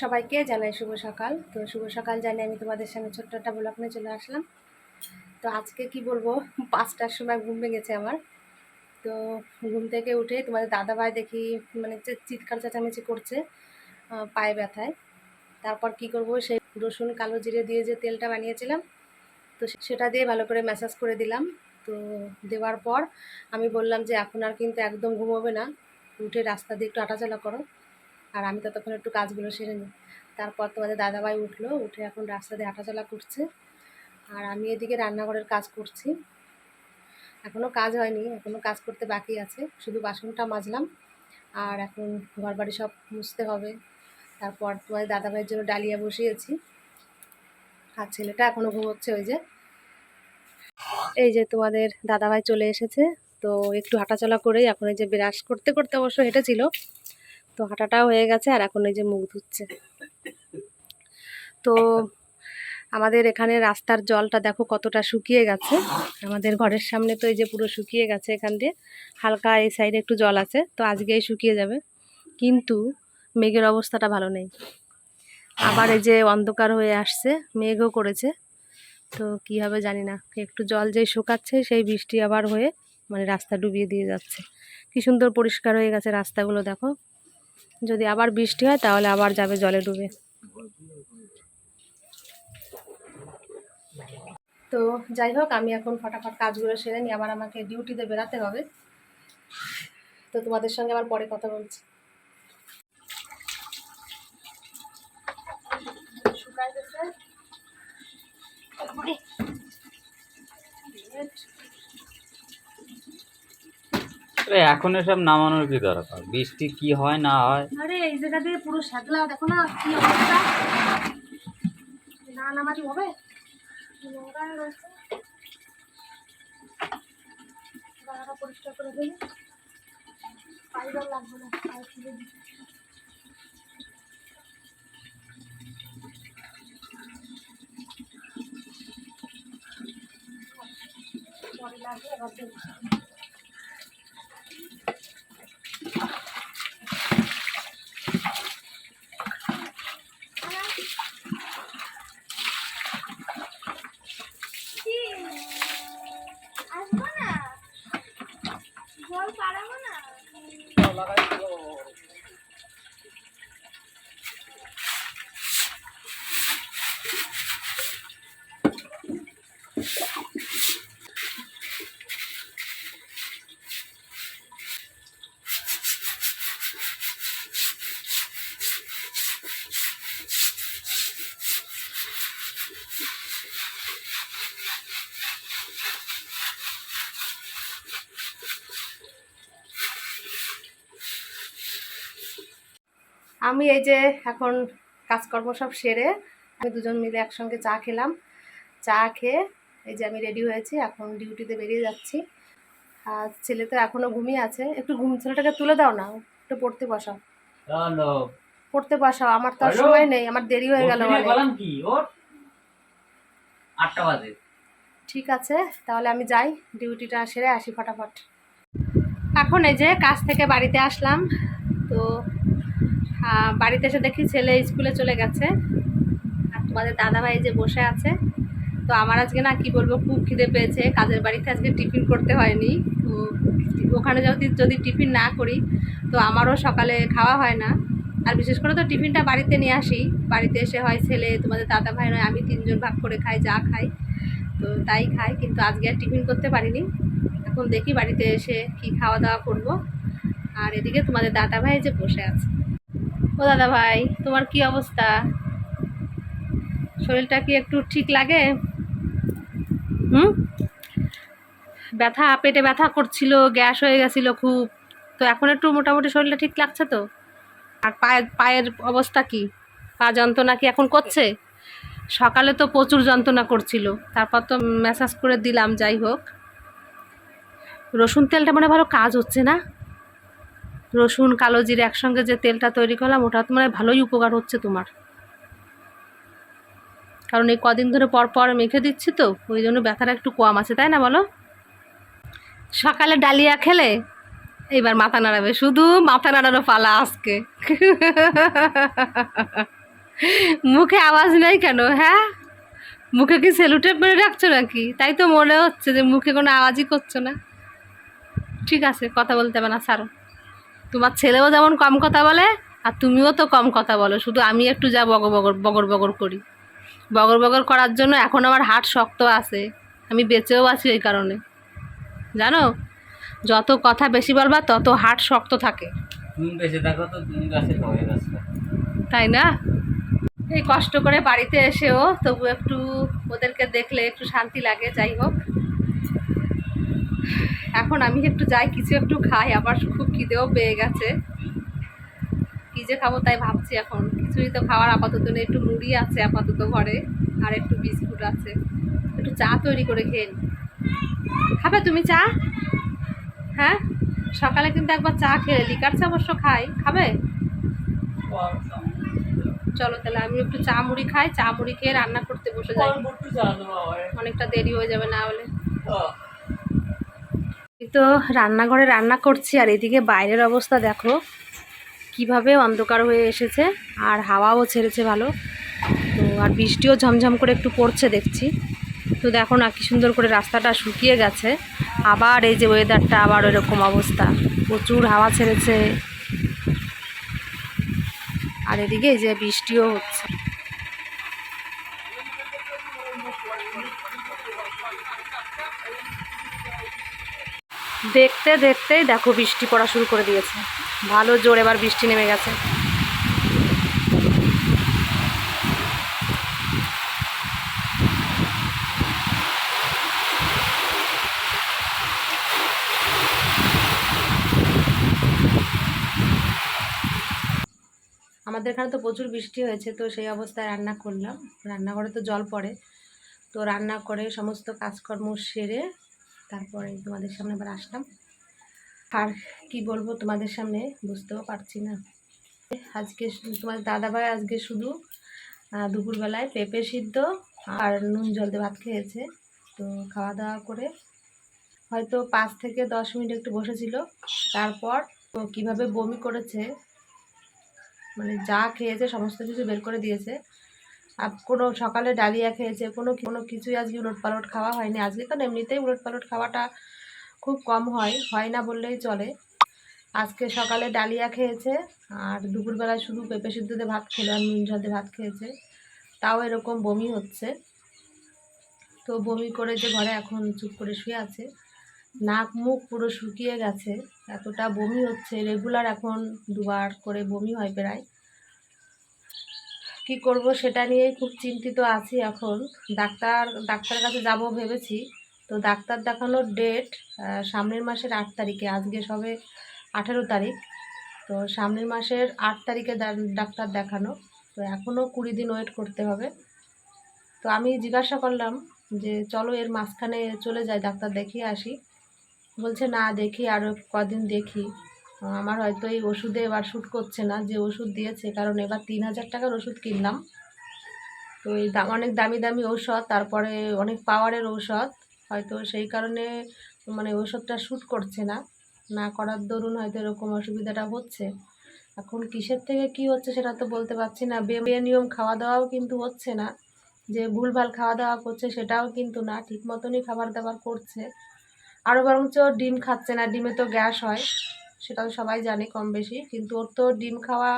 সবাইকে জানাই শুভ সকাল। তো শুভ সকাল জানি আমি তোমাদের সামনে ছোট্ট একটা ব্লগ নিয়ে চলে আসলাম। তো আজকে কি বলব? পাঁচটার সময় ঘুম ভেঙেছে আমার। তো ঘুম থেকে উঠে তোমাদের দাদা ভাই দেখি মানে চিৎকার চেঁচামেচি করছে পায়ে ব্যথায়। তারপর কি করব? সেই রসুন, কালো জিরে দিয়ে যে তেলটা বানিয়েছিলাম, তো সেটা দিয়ে ভালো করে ম্যাসাজ করে দিলাম। তো দেওয়ার পর আমি বললাম যে, এখন আর কিন্তু একদম ঘুমোবে না। উঠে রাস্তা দিয়ে একটু হাঁটাচলা করো। আর আমি ততক্ষণ একটু কাজগুলো সেরে নিই। তারপর তোমাদের দাদাভাই উঠল, উঠে এখন রাস্তা দিয়ে হাঁটাচলা করছে। আর আমি এদিকে রান্নাঘরের কাজ করছি। এখনও কাজ হয়নি এখনও কাজ করতে বাকি আছে। শুধু বাসনটা মাজলাম, আর এখন ঘরবাড়ি সব মুছতে হবে। তারপর তোমাদের দাদাভাইয়ের জন্য ডালিয়া বসিয়েছি। আর ছেলেটা এখনও ঘুমোচ্ছে ওই যে। এই যে তোমাদের দাদাভাই চলে এসেছে, তো একটু হাঁটাচলা করেই এখন এই যে ব্রাশ করতে করতে অবশ্য হেঁটেছিল। তো হাঁটাটাও হয়ে গেছে আর এখন এই যে মুখ ধুচ্ছে। তো আমাদের এখানে রাস্তার জলটা দেখো কতটা শুকিয়ে গেছে। আমাদের ঘরের সামনে তো এই যে পুরো শুকিয়ে গেছে এখান দিয়ে, হালকা এই সাইডে একটু জল আছে, তো আজকেই শুকিয়ে যাবে। কিন্তু মেঘের অবস্থাটা ভালো নেই। আবার এই যে অন্ধকার হয়ে আসছে, মেঘও করেছে। তো কী হবে জানি না, একটু জল যেই শুকাচ্ছে সেই বৃষ্টি আবার হয়ে মানে রাস্তা ডুবিয়ে দিয়ে যাচ্ছে। কি সুন্দর পরিষ্কার হয়ে গেছে রাস্তাগুলো দেখো। যদি আবার বৃষ্টি হয়, তাহলে আবার যাবে জলে ডুবে। তো যাই হোক, আমি এখন ফটাফট কাজগুলো সেরে নিই। আবার আমাকে ডিউটিতে বেরাতে হবে। তো তোমাদের সঙ্গে আবার পরে কথা বলছি। এখন এসব নামানোর কি দরকার? বৃষ্টি কি হয়, না হয়? আরে, এই জায়গা দিয়ে পুরো শ্যাগলা দেখো না কি অবস্থা। না নামাজি হবে? পরিষ্কার করে দিই পাইবার লাগবে না। পরে লাগবে Thank you. আমি এই যে এখন কাজকর্ম সব সেরে আমি দুজন মিলে একসঙ্গে চা খেলাম। চা খেয়ে এই যে আমি রেডি হয়েছি এখন ডিউটিতে বেরিয়ে যাচ্ছি। আর ছেলে তো এখনও ঘুমিয়ে আছে। একটু ঘুম ছেলেটাকে তুলে দাও না একটু পড়তে বসাও। পড়তে বসাও আমার তো আর সময় নেই আমার দেরি হয়ে গেল আটটা বাজে। ঠিক আছে তাহলে আমি যাই ডিউটিটা সেরে আসি ফটাফট। এখন এই যে কাজ থেকে বাড়িতে আসলাম তো বাড়িতে এসে দেখি ছেলে স্কুলে চলে গেছে। আর তোমাদের দাদাভাই এই যে বসে আছে, তো আমার আজকে না, কি বলব, খুব খিদে পেয়েছে। কাজের বাড়িতে আজকে টিফিন করতে হয়নি। তো ওখানে যদি যদি টিফিন না করি, তো আমারও সকালে খাওয়া হয় না। আর বিশেষ করে তো টিফিনটা বাড়িতে নিয়ে আসি। বাড়িতে এসে হয় ছেলে, তোমাদের দাদা ভাই নয়, আমি তিনজন ভাগ করে খাই, যা খাই, তো তাই খাই। কিন্তু আজকে আর টিফিন করতে পারিনি। এখন দেখি বাড়িতে এসে কি খাওয়া দাওয়া করব। আর এদিকে তোমাদের দাদা ভাই যে বসে আছে। ও দাদা ভাই, তোমার কি অবস্থা? শরীরটা কি একটু ঠিক লাগে? হুম? ব্যথা, পেটে ব্যথা করছিল, গ্যাস হয়ে গেছিল খুব। তো এখন একটু মোটামুটি শরীরটা ঠিক লাগছে তো? আর পায়ের পায়ের অবস্থা কি? পা যন্ত্রণা কি এখন করছে? সকালে তো প্রচুর যন্ত্রণা করছিল। তারপর তো ম্যাসাজ করে দিলাম, যাই হোক। রসুন তেলটা মানে ভালো কাজ হচ্ছে না? রসুন, কালো জিরে একসঙ্গে যে তেলটা তৈরি করলাম, ওটা মানে ভালোই উপকার হচ্ছে তোমার। কারণ এই কদিন ধরে পর পর মেখে দিচ্ছি তো, ওই জন্য ব্যথাটা একটু কম আছে, তাই না বলো? সকালে ডালিয়া খেলে এইবার মাথা নাড়াবে, শুধু মাথা নাড়ানো পালা আজকে। মুখে আওয়াজ নেই কেন হ্যাঁ? মুখে কি সেলুটেপ মেরে রাখছো নাকি? তাই তো মনে হচ্ছে যে মুখে কোনো আওয়াজই করছ না। ঠিক আছে, কথা বলতে হবে না সারো তোমার ছেলেও যেমন কম কথা বলে আর তুমিও তো কম কথা বলো। শুধু আমি একটু যা বগর বগর বগর বগর করি। বগর বগর করার জন্য এখন আমার হাট শক্ত আছে। আমি বেঁচেও আছি এই কারণে। জানো? যত কথা বেশি বলবা তত হাট শক্ত থাকে। তাই না? এই কষ্ট করে বাড়িতে এসেও তবু একটু ওদেরকে দেখলে একটু শান্তি লাগে যাই হোক। এখন আমি একটু যাই কিছু একটু খাই আবার খুব খিদেও পেয়ে গেছে। কী যে খাব তাই ভাবছি এখন। কিছুই তো খাওয়ার আপাতত নেই একটু মুড়ি আছে আপাতত ঘরে আর একটু বিস্কুট আছে। একটু চা তৈরি করে খেয়ে খাবে তুমি চা? হ্যাঁ? সকালে কিন্তু একবার চা খেলে লিকার চা অবশ্য খাই? খাবে? চলো তাহলে আমি একটু চা মুড়ি খাই। চা মুড়ি খেয়ে রান্না করতে বসে যাই। অনেকটা দেরি হয়ে যাবে না হলে। এই তো রান্নাঘরে রান্না করছি, আর এদিকে বাইরের অবস্থা দেখো, কীভাবে অন্ধকার হয়ে এসেছে, আর হাওয়াও ছেড়েছে ভালো। তো আর বৃষ্টিও ঝমঝম করে একটু পড়ছে দেখছি। তো দেখো না কি সুন্দর করে রাস্তাটা শুকিয়ে গেছে। আবার এই যে ওয়েদারটা আবার ওইরকম অবস্থা। প্রচুর হাওয়া ছেড়েছে। আর এদিকে এই যে বৃষ্টিও হচ্ছে। দেখতে দেখতেই দেখো বৃষ্টি পড়া শুরু করে দিয়েছে। ভালো জোর এবার বৃষ্টি নেমে গেছে। আমাদের এখানে তো প্রচুর বৃষ্টি হয়েছে, তো সেই অবস্থায় রান্না করলাম। রান্নাঘরে তো জল পড়ে। তো রান্না করে সমস্ত কাজকর্ম সেরে তারপরে তোমাদের সামনে আবার আসলাম। আর কি বলব তোমাদের সামনে, বুঝতেও পারছি না। আজকে তোমার দাদাভাই আজকে শুধু দুপুরবেলায় পেঁপে সিদ্ধ আর নুন জল দিয়ে ভাত খেয়েছে। তো খাওয়া দাওয়া করে হয়তো পাঁচ থেকে দশ মিনিট একটু বসেছিল। তারপর তো কীভাবে বমি করেছে মানে যা খেয়েছে, সমস্ত কিছু বের করে দিয়েছে। আর কোনো সকালে ডালিয়া খেয়েছে, কোনো কোনো কিছুই আজকে উলট পালট খাওয়া হয়নি। আজকে তো এমনিতেই উলট পালট খাওয়াটা খুব কম হয় হয় না বললেই চলে। আজকে সকালে ডালিয়া খেয়েছে, আর দুপুরবেলায় শুধু পেঁপে সিদ্ধ দিয়ে ভাত খেলো আর নুন দিয়ে ভাত খেয়েছে। তাও এরকম বমি হচ্ছে। তো বমি করে যে ঘরে এখন চুপ করে শুয়ে আছে, নাক মুখ পুরো শুকিয়ে গেছে, এতটা বমি হচ্ছে। রেগুলার এখন দুবার করে বমি হয় প্রায়। কি করব সেটা নিয়েই খুব চিন্তিত আছি এখন। ডাক্তার, ডাক্তারের কাছে যাব ভেবেছি। তো ডাক্তার দেখানোর ডেট সামনের মাসের আট তারিখে, আজকে সবে আঠেরো তারিখ। তো সামনের মাসের আট তারিখে ডাক্তার দেখানো। তো এখনও কুড়ি দিন ওয়েট করতে হবে। তো আমি জিজ্ঞাসা করলাম যে, চলো এর মাঝখানে চলে যাই, ডাক্তার দেখিয়ে আসি। বলছে, না, দেখি আরও কদিন দেখি। আমার হয়তো এই ওষুধে এবার শ্যুট করছে না, যে ওষুধ দিয়েছে, কারণ এবার তিন হাজার টাকার ওষুধ কিনলাম। তো এই দাম অনেক দামি দামি ঔষধ, তারপরে অনেক পাওয়ারের ঔষধ, হয়তো সেই কারণে মানে ওষুধটা শ্যুট করছে না। না করার দরুন হয়তো এরকম অসুবিধাটা হচ্ছে। এখন কিসের থেকে কি হচ্ছে সেটা তো বলতে পারছি না। বে নিয়ম খাওয়া দাওয়াও কিন্তু হচ্ছে না। যে ভুলভাল খাওয়া দাওয়া করছে সেটাও কিন্তু না, ঠিক মতনই খাবার দাবার করছে। আরও বরঞ্চ ডিম খাচ্ছে না, ডিমে তো গ্যাস হয়। সেটা তো সবাই জানে কম বেশি। কিন্তু ওর তো ডিম খাওয়া,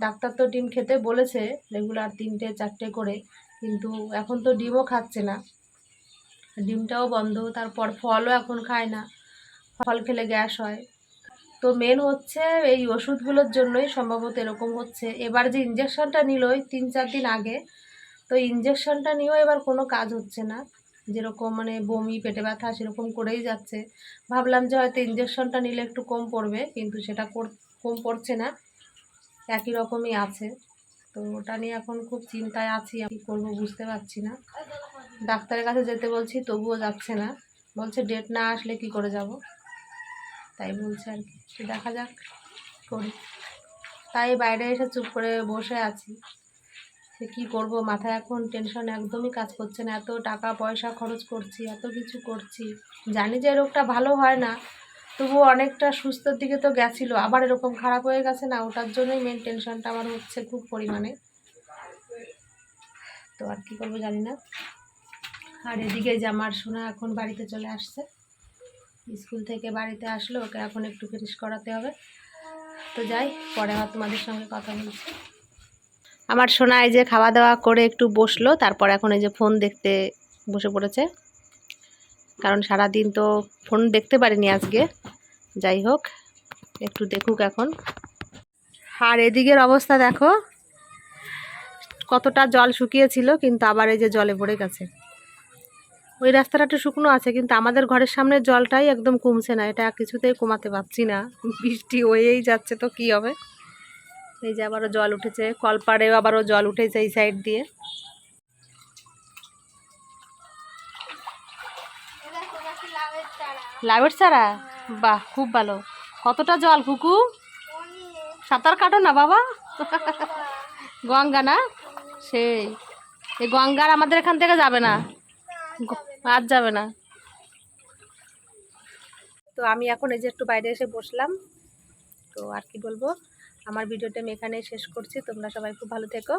ডাক্তার তো ডিম খেতে বলেছে রেগুলার তিনটে, চারটে করে। কিন্তু এখন তো ডিমও খাচ্ছে না। ডিমটাও বন্ধ, তারপর ফলও এখন খায় না। ফল খেলে গ্যাস হয়। তো মেন হচ্ছে এই ওষুধগুলোর জন্যই সম্ভবত এরকম হচ্ছে। এবার যে ইঞ্জেকশনটা নিল তিন, চার দিন আগে, তো ইঞ্জেকশনটা নিয়েও এবার কোনো কাজ হচ্ছে না। যেরকম মানে বমি, পেটে ব্যথা সেরকম করেই যাচ্ছে। ভাবলাম যে হয়তো ইঞ্জেকশনটা নিলে একটু কম পড়বে, কিন্তু সেটা কম পড়ছে না। একই রকমই আছে। তো ওটা নিয়ে এখন খুব চিন্তায় আছি, আমি করব বুঝতে পারছি না। ডাক্তারের কাছে যেতে বলছি, তবুও যাচ্ছে না। বলছে ডেট না আসলে কি করে যাব? তাই বলছে আর কি। দেখা যাক, করি। তাই বাইরে এসে চুপ করে বসে আছি। কী করব? মাথায় এখন টেনশন একদমই কাজ করছে না। এত টাকা, পয়সা খরচ করছি, এত কিছু করছি। জানি যে রোগটা ভালো হয় না, তবুও অনেকটা সুস্থর দিকে তো গেছিল। আবার এরকম খারাপ হয়ে গেছে না, ওটার জন্যই মেন টেনশনটা আমার হচ্ছে খুব পরিমাণে। তো আর কী করব জানি না। আর এদিকে যে আমার সোনা এখন বাড়িতে চলে আসছে। স্কুল থেকে বাড়িতে আসলো, ওকে এখন একটু ফ্রেশ করাতে হবে। তো যাই, পরে আবার তোমাদের সঙ্গে কথা বলছি। আমার সোনা এই যে খাওয়া দাওয়া করে একটু বসল, তারপর এখন এই যে ফোন দেখতে বসে পড়েছে। কারণ সারা দিন তো ফোন দেখতে পারিনি আজকে। যাই হোক, একটু দেখুক এখন। আর এদিকের অবস্থা দেখো, কতটা জল শুকিয়েছিল, কিন্তু আবার এই যে জলে ভরে গেছে। ওই রাস্তাটা একটু শুকনো আছে, কিন্তু আমাদের ঘরের সামনের জলটাই একদম কমছে না। এটা কিছুতেই কমাতে পারছি না। বৃষ্টি হয়েই যাচ্ছে তো কি হবে? এই যে আবারও জল উঠেছে, কলপাড়েও আবারও জল উঠেছে এই সাইড দিয়ে। লাউয়ের চারা? বাহ, খুব ভালো। কতটা জল কুকু সাঁতার কাটো না বাবা? গঙ্গা না? সেই। এই গঙ্গার আমাদের এখান থেকে যাবে না। আর যাবে না। তো আমি এখন এই যে একটু বাইরে এসে বসলাম। তো আর কি বলব? আমার ভিডিওটা আমি এখানেই শেষ করছি। তোমরা সবাই খুব ভালো থেকো।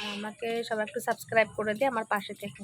আর আমাকে সবাই একটু সাবস্ক্রাইব করে দিয়ে আমার পাশে থেকো।